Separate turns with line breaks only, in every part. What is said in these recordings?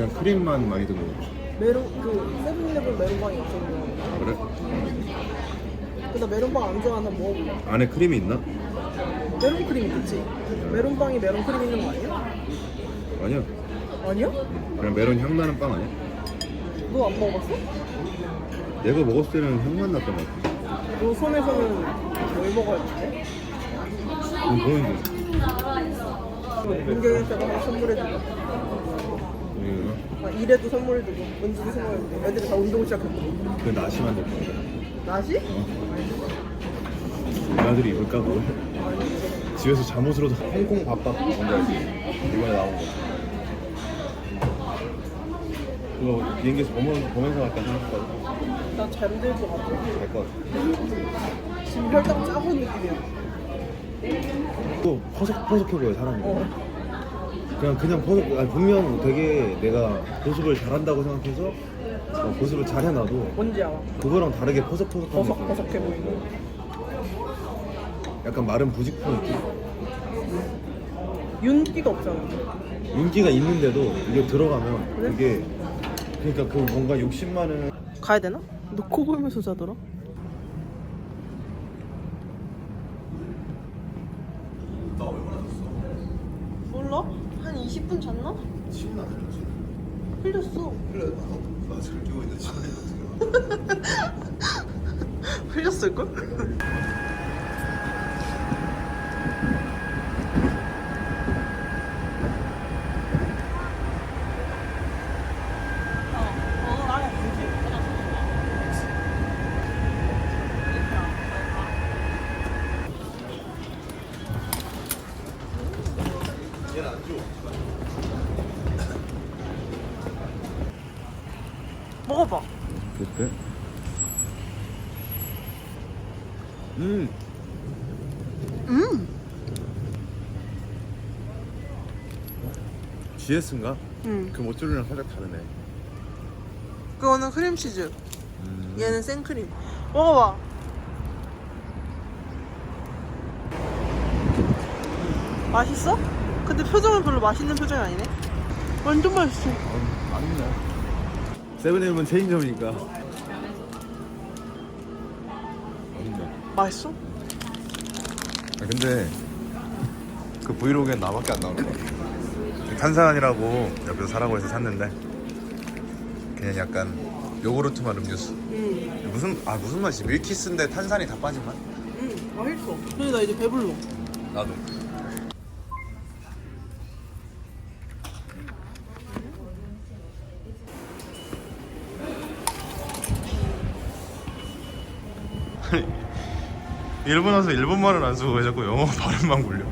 그냥 크림만 많이 든 거.
메론 그 세븐일레븐 메론빵이 없었나?
그래?
근데 메론빵 안 좋아하는 뭐?
안에 크림이 있나?
메론 크림 있겠지? 메론빵이 메론 크림 있는 거 아니야?
아니야.
아니야?
그냥 메론 향 나는 빵 아니야?
너 안 먹어봤어?
내가 먹었을 때는 향만 났던 것 같아.
너 손에서는 뭘 먹어야 돼?
그럼 보이는데.
문경에다가 하나 선물해주고
이거
아, 이래도 선물해주고 은지도 선물해주고 애들이 다 운동 시작했거든
그 나시만 될 거야.
나시?
이 아들이 입을까 그걸? 집에서 잠옷으로도 홍콩 밥밥 뭔지 알지? 이번에 나온 거. 그거 비행기에서 보면, 보면서 갈까 생각했거든.
나 잠들 것 같아
갈것 같아.
지금 혈당 짜고 느낌이야
또 퍼석퍼석해 보여 사람이.
어.
그냥 그냥 퍼석. 아니, 분명 되게 내가 보습을 잘한다고 생각해서 어, 보습을 잘 해놔도
뭔지 알아?
그거랑 다르게 퍼석퍼석한 느낌.
버석버석해 보이는
약간 마른 부직포 느낌.
윤기가 없잖아
윤기가 있는데도 이게 들어가면
그래?
그게 그러니까 그 뭔가 욕심 많은
가야 되나? 너 코 골면서 자더라?
나 얼마나 잤어?
몰라? 한 20분 잤나?
침은 안 흘렸지
흘렸어
나 마스크를 끼고 있는데 침을 어떻게
흘렸을걸? 먹어봐
어때? 음
음!
GS인가?
음.
그 모쪼리랑 살짝 다르네
그거는 크림치즈
음.
얘는 생크림 먹어봐 맛있어? 근데 표정은 별로 맛있는 표정이 아니네 완전 맛있어
아, 아니네 세븐일레븐 체인점이니까 아닌데
맛있어?
아 근데 그 브이로그엔 나밖에 안 나오는 거야 탄산이라고 옆에서 사라고 해서 샀는데 그냥 약간 요구르트 맛 음료수
응,
무슨 아 무슨 맛이 밀키스인데 탄산이 다 빠진 맛?
응, 맛있어. 근데 나 이제 배불러.
나도 일본 와서 일본말을 안 쓰고 왜 자꾸 영어 발음만 굴려?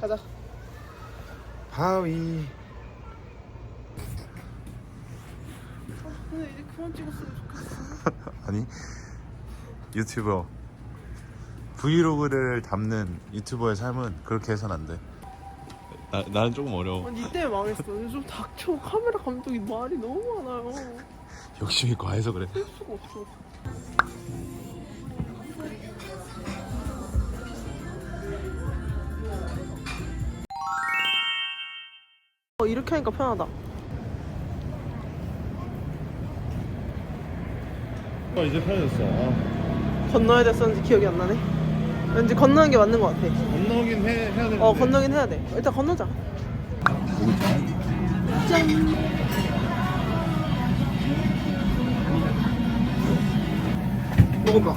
가자.
바위
근데 이제 그만 찍었으면 좋겠어.
아니 유튜버 브이로그를 담는 유튜버의 삶은 그렇게 해선 안 돼. 나, 나는 조금 어려워.
니 때문에 망했어. 요즘 닥쳐. 카메라 감독이 말이 너무 많아요.
욕심이 과해서 그래.
할 수가 없어. 어, 이렇게 하니까 편하다.
어, 이제 편해졌어. 아,
건너야 됐었는지 기억이 안 나네. 왠지 건너는 게 맞는 것 같아.
건너긴 해, 해야 돼.
어, 건너긴 해야 돼. 일단 건너자. 짠.
먹어봐.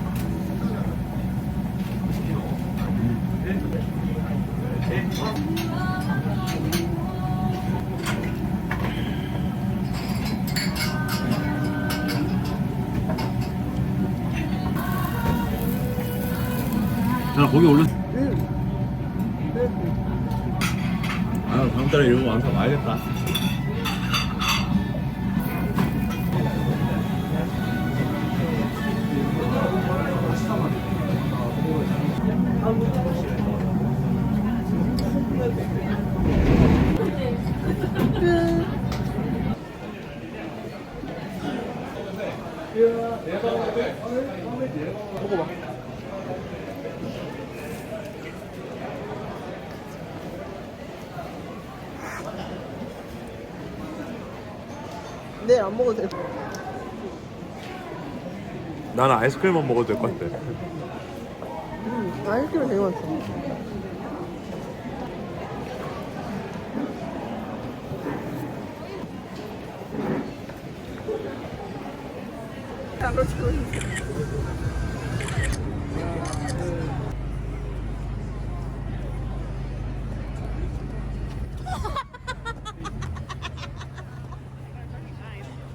나 거기 올렸. 아 다음 달에 이런 거 완성 와야겠다.
먹어봐. 네, 안 먹어도 돼.
나는 아이스크림만 먹어도 될 것 같아.
음, 아이스크림 되게 맛있어.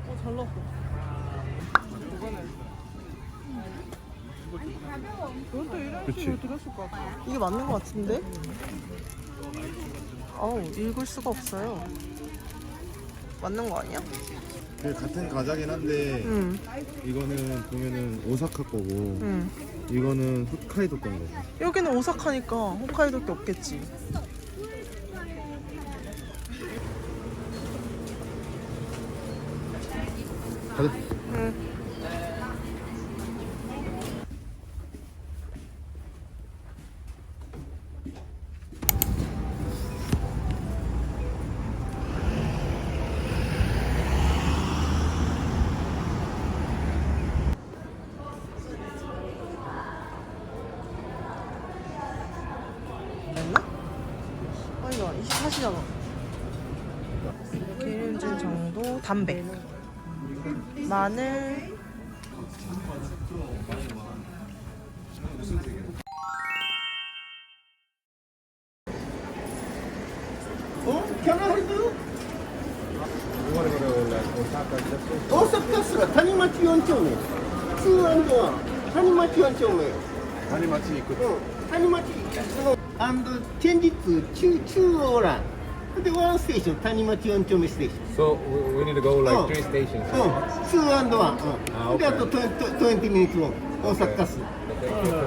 어, 잘 나왔어. 이것도 이런 식으로 들었을 것 같아. 이게 맞는 것 같은데? 어우, 읽을 수가 없어요. 맞는 거 아니야?
그 같은 과자긴 한데
응,
이거는 보면은 오사카 거고
응.
이거는 홋카이도 건 거고.
여기는 오사카니까 홋카이도밖에 없겠지.
가자.
응. 300. 마늘.
어? 경아리도? 그 어, 섭다스가 다니마치 연점에. 수안도와 다니마치
연점에. 다니마치
있고. 응, 다니마치. And 天日中中央。でワンステーション谷町4丁目ステーション。
So we need to go
like
three stations.
うん。ツーアンドワン。うん。であと20 20 minutes long。大阪市。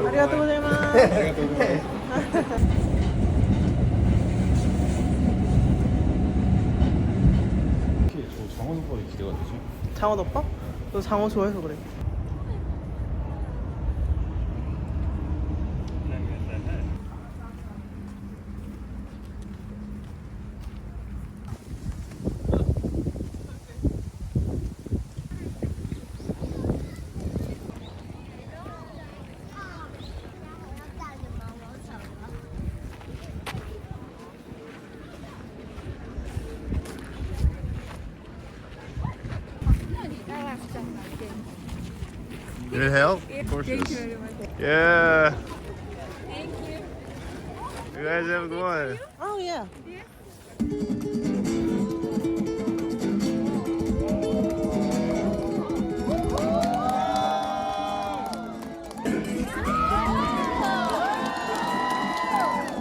ありがとうございます。
저 장원국밥이 기대가 되지?
장어 덮밥? 너 장어 좋아해서 그래.
Did it help? Of course Thank you very much. Yeah. Thank you. You guys have a good one.
Oh, yeah.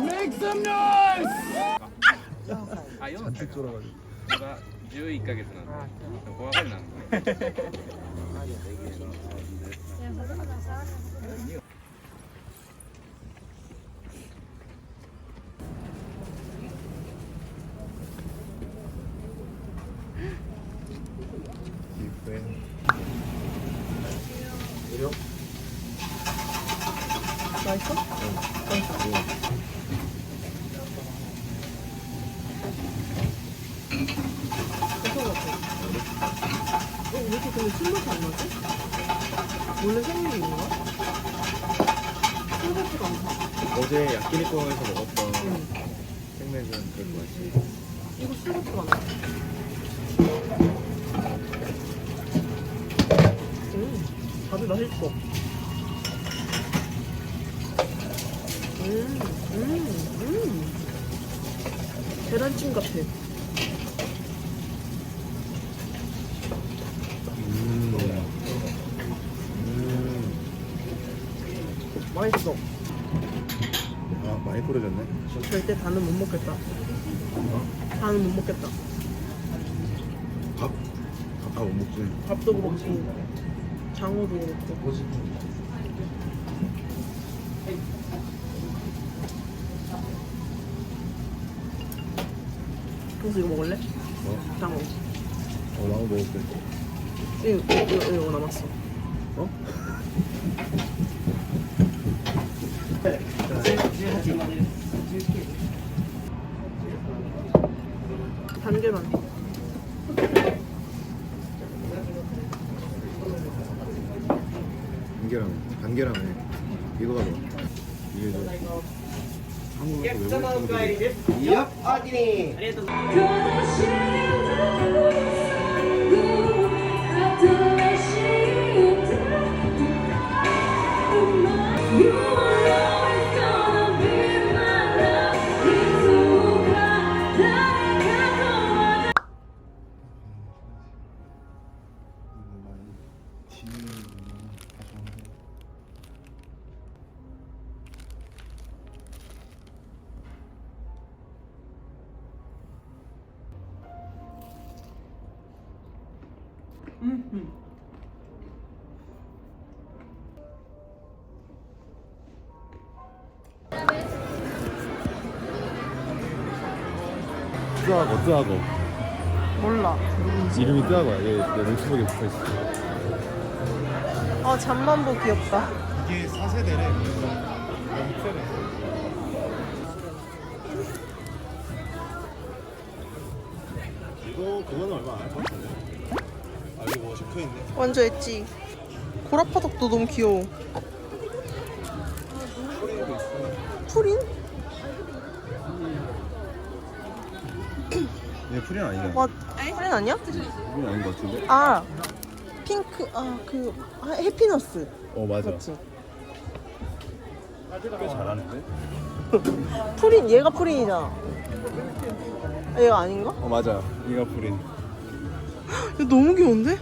Make some noise!
맛있어?
키리코에서 먹었던 생맥은 그런 맛이
이거 술도 들어가. 음, 밥이 맛있어. 음, 음, 음. 계란찜 같아. 음. 맛있어. 절대 다는 못 먹겠다. 다는 못 먹겠다.
밥? 밥못 먹지
밥도 그렇고, 장어도 그렇고. 그래서 이거 먹을래?
뭐?
장어.
어 나도 먹을게
이거, 이거, 이거 남았어.
어?
많이.
간결하네. 간결하네. 이거 봐. 이게 저 한국에서 외국
사람들. 얍, 아디니.
뜨하고 뜨하고
몰라.
이름이 뜨하고야 얘, 내 노트북에 붙어 있어
아, 잠만보 귀엽다.
이게 4세대래 이거 그거는 얼마 안 할 것 같은데 아 이거 뭐 적혀 있네
완전 엣지. 고라파덕도 너무 귀여워. 푸린?
얘 프리는 아니잖아
와, 푸린 아니야?
프리는 아닌 것 같은데?
아, 핑크, 아, 그, 아, 해피너스.
어 맞아
맞지?
꽤 잘하는데?
푸린, 얘가 푸린이잖아. 아, 얘가 아닌가?
어 맞아 얘가 프린
얘 너무 귀여운데?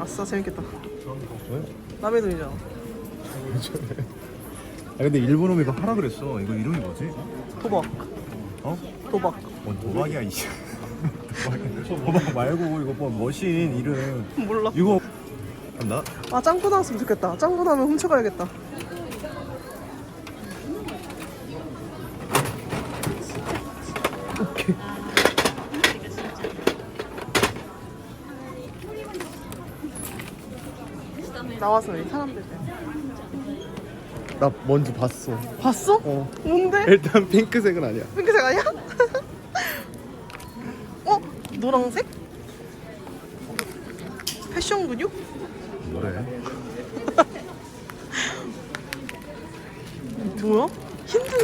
아싸 재밌겠다. 남의 돈이잖아.
아 근데 일본 놈이 이거 하라 그랬어 이거 이름이 뭐지?
도박.
어?
도박.
뭔 도박이야 이 씨 도박 말고 이거 뭐 머신 이름
몰라.
이거 나?
아 짱구 나왔으면 좋겠다. 짱구 나면 훔쳐가야겠다. 나와서 이 사람들 때.
나 뭔지 봤어
봤어?
어
뭔데?
일단 핑크색은 아니야
핑크색 아니야? 어? 노랑색? 패션 근육?
뭐래?
뭐야? 힌트.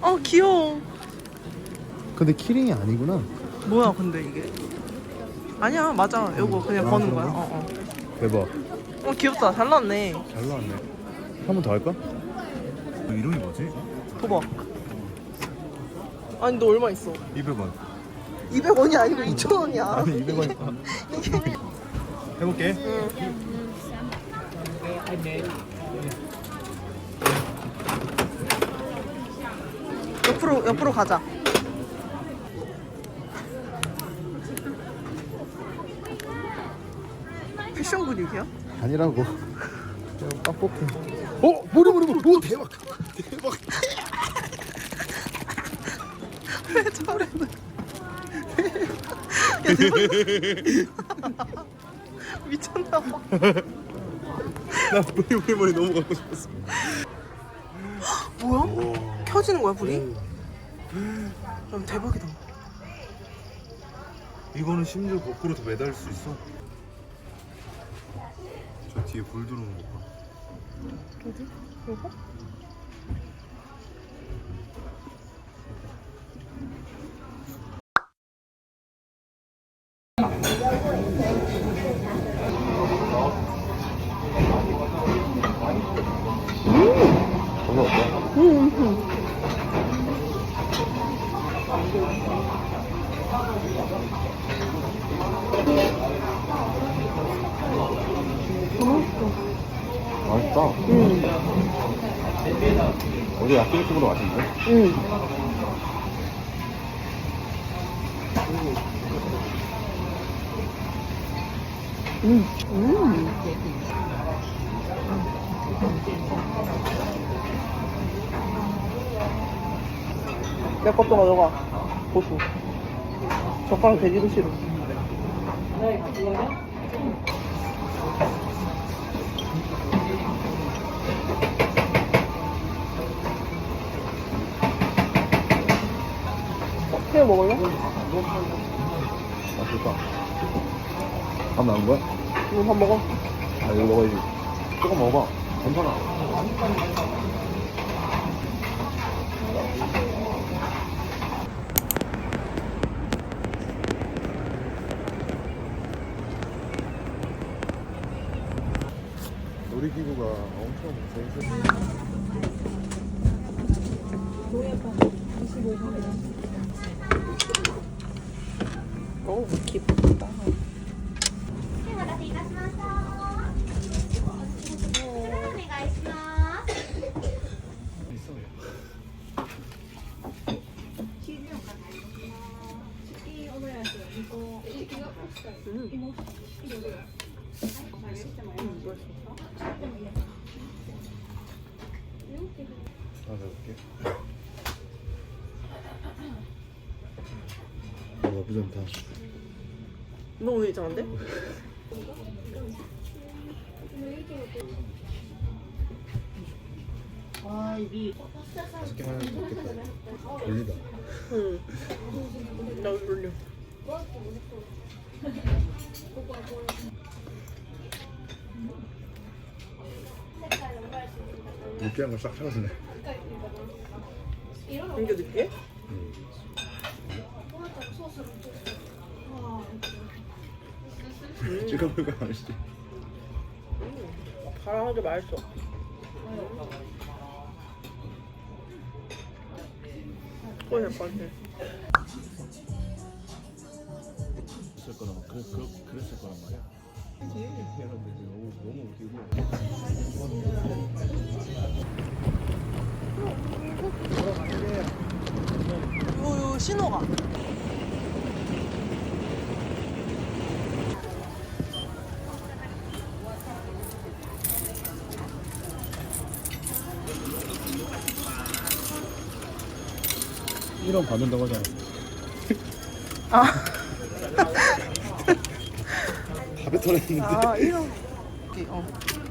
어 귀여워.
근데 키링이 아니구나
뭐야 근데 이게? 아니야 맞아. 이거 그냥
아,
버는
그런가?
거야. 어
대박
어. 어 귀엽다. 잘 나왔네.
잘 나왔네 한 번 더 할까? 이름이 뭐지?
도박. 아니 너 얼마 있어?
200원
200원이 아니고 2,000원이야.
아니 200원 해볼게
옆으로 옆으로 가자. 패션 근육이야?
아니라고 그냥 빡뻑해 어? 머리 머리 머리 오 대박 대박
왜 저래? 야 대박. 미쳤나 봐.
나 머리 머리 머리 너무 갖고 싶었어
뭐야? 켜지는 거야 불이? 그럼 대박이다.
이거는 심지어 거꾸로 더 매달릴 수 있어 저 뒤에 불 들어오는 거 봐.
어디?
어때?
음,
맛있다.
음,
어제 야끼니쿠보다 맛있는데?
음. 음, 음. 내 것도 가져가. 고수. 젓가락 대기도 싫어. 새우 먹을래?
맛있다. 밥 나온 거야?
이거 밥 먹어.
아, 이거 먹어야지. 조금 먹어봐. 괜찮아. 놀이기구가 엄청 재밌어.
어 너 오늘 이상한데?
맛있게 하면 좋겠다. 졸리다.
응. 나도 졸려.
느끼한 걸싹 찾았네.
이게 느끼해?
찍어볼까 맛있지?
바람하게 맛있어. 될것 같아.
그랬을 거란 그, 그, 그랬을 거란 말이야. 그런데 너무 너무 웃기고.
요, 요 신호가.
싫으면 받는다고 하잖아. 아.
다 뱉어냈는데.
아, 이런. 오케이, 어. 오케이.